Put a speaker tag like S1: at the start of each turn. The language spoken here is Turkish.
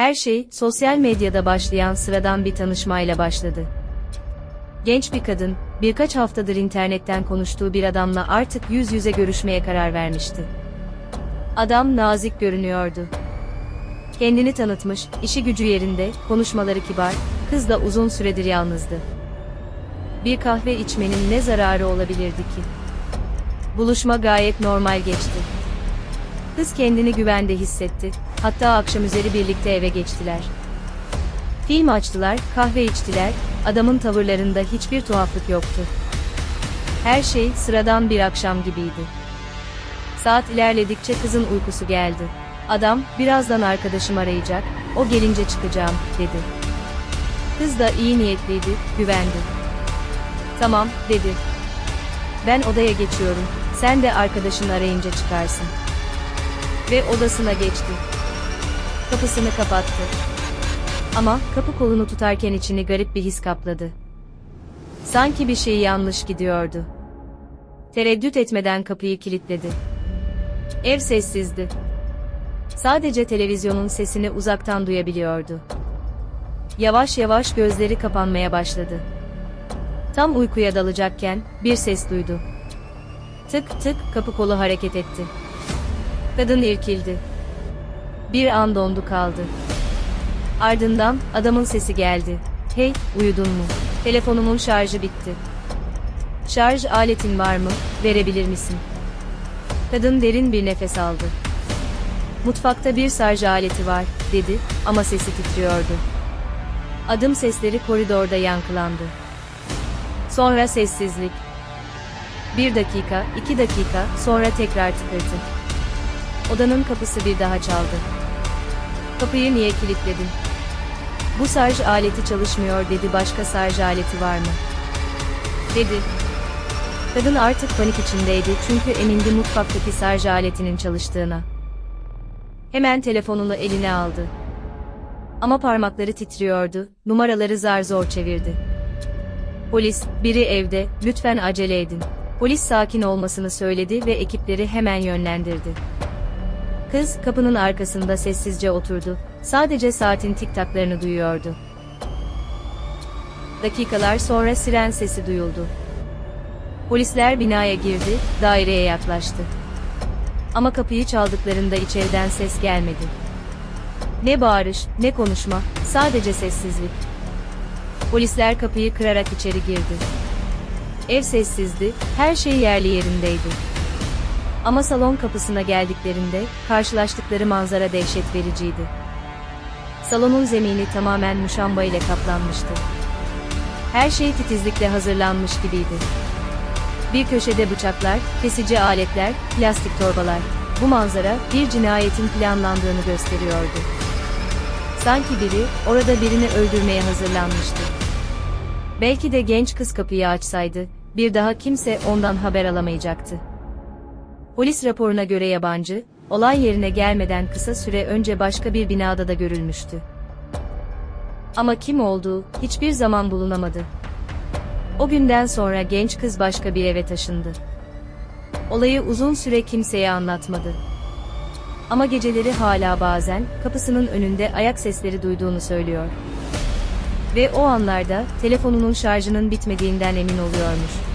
S1: Her şey, sosyal medyada başlayan sıradan bir tanışmayla başladı. Genç bir kadın, birkaç haftadır internetten konuştuğu bir adamla artık yüz yüze görüşmeye karar vermişti. Adam nazik görünüyordu. Kendini tanıtmış, işi gücü yerinde, konuşmaları kibar, kız da uzun süredir yalnızdı. Bir kahve içmenin ne zararı olabilirdi ki? Buluşma gayet normal geçti. Kız kendini güvende hissetti, hatta akşam üzeri birlikte eve geçtiler. Film açtılar, kahve içtiler, adamın tavırlarında hiçbir tuhaflık yoktu. Her şey sıradan bir akşam gibiydi. Saat ilerledikçe kızın uykusu geldi. Adam, birazdan arkadaşım arayacak, o gelince çıkacağım, dedi. Kız da iyi niyetliydi, güvendi. Tamam, dedi. Ben odaya geçiyorum, sen de arkadaşın arayınca çıkarsın. Ve odasına geçti. Kapısını kapattı. Ama kapı kolunu tutarken içini garip bir his kapladı. Sanki bir şey yanlış gidiyordu. Tereddüt etmeden kapıyı kilitledi. Ev sessizdi. Sadece televizyonun sesini uzaktan duyabiliyordu. Yavaş yavaş gözleri kapanmaya başladı. Tam uykuya dalacakken bir ses duydu. Tık tık kapı kolu hareket etti. Kadın irkildi. Bir an dondu kaldı. Ardından adamın sesi geldi. Hey, uyudun mu? Telefonumun şarjı bitti. Şarj aletin var mı? Verebilir misin? Kadın derin bir nefes aldı. Mutfakta bir şarj aleti var, dedi ama sesi titriyordu. Adım sesleri koridorda yankılandı. Sonra sessizlik. Bir dakika, iki dakika, sonra tekrar tıkırtı. Odanın kapısı bir daha çaldı. Kapıyı niye kilitledin? Bu şarj aleti çalışmıyor dedi başka şarj aleti var mı? Dedi. Kadın artık panik içindeydi çünkü emindi mutfaktaki şarj aletinin çalıştığına. Hemen telefonunu eline aldı. Ama parmakları titriyordu, numaraları zar zor çevirdi. Polis, biri evde, lütfen acele edin. Polis sakin olmasını söyledi ve ekipleri hemen yönlendirdi. Kız kapının arkasında sessizce oturdu. Sadece saatin tiktaklarını duyuyordu. Dakikalar sonra siren sesi duyuldu. Polisler binaya girdi, daireye yaklaştı. Ama kapıyı çaldıklarında içeriden ses gelmedi. Ne bağırış, ne konuşma, sadece sessizlik. Polisler kapıyı kırarak içeri girdi. Ev sessizdi, her şey yerli yerindeydi. Ama salon kapısına geldiklerinde karşılaştıkları manzara dehşet vericiydi. Salonun zemini tamamen muşamba ile kaplanmıştı. Her şey titizlikle hazırlanmış gibiydi. Bir köşede bıçaklar, kesici aletler, plastik torbalar. Bu manzara bir cinayetin planlandığını gösteriyordu. Sanki biri orada birini öldürmeye hazırlanmıştı. Belki de genç kız kapıyı açsaydı, bir daha kimse ondan haber alamayacaktı. Polis raporuna göre yabancı, olay yerine gelmeden kısa süre önce başka bir binada da görülmüştü. Ama kim olduğu hiçbir zaman bulunamadı. O günden sonra genç kız başka bir eve taşındı. Olayı uzun süre kimseye anlatmadı. Ama geceleri hala bazen kapısının önünde ayak sesleri duyduğunu söylüyor. Ve o anlarda telefonunun şarjının bitmediğinden emin oluyormuş.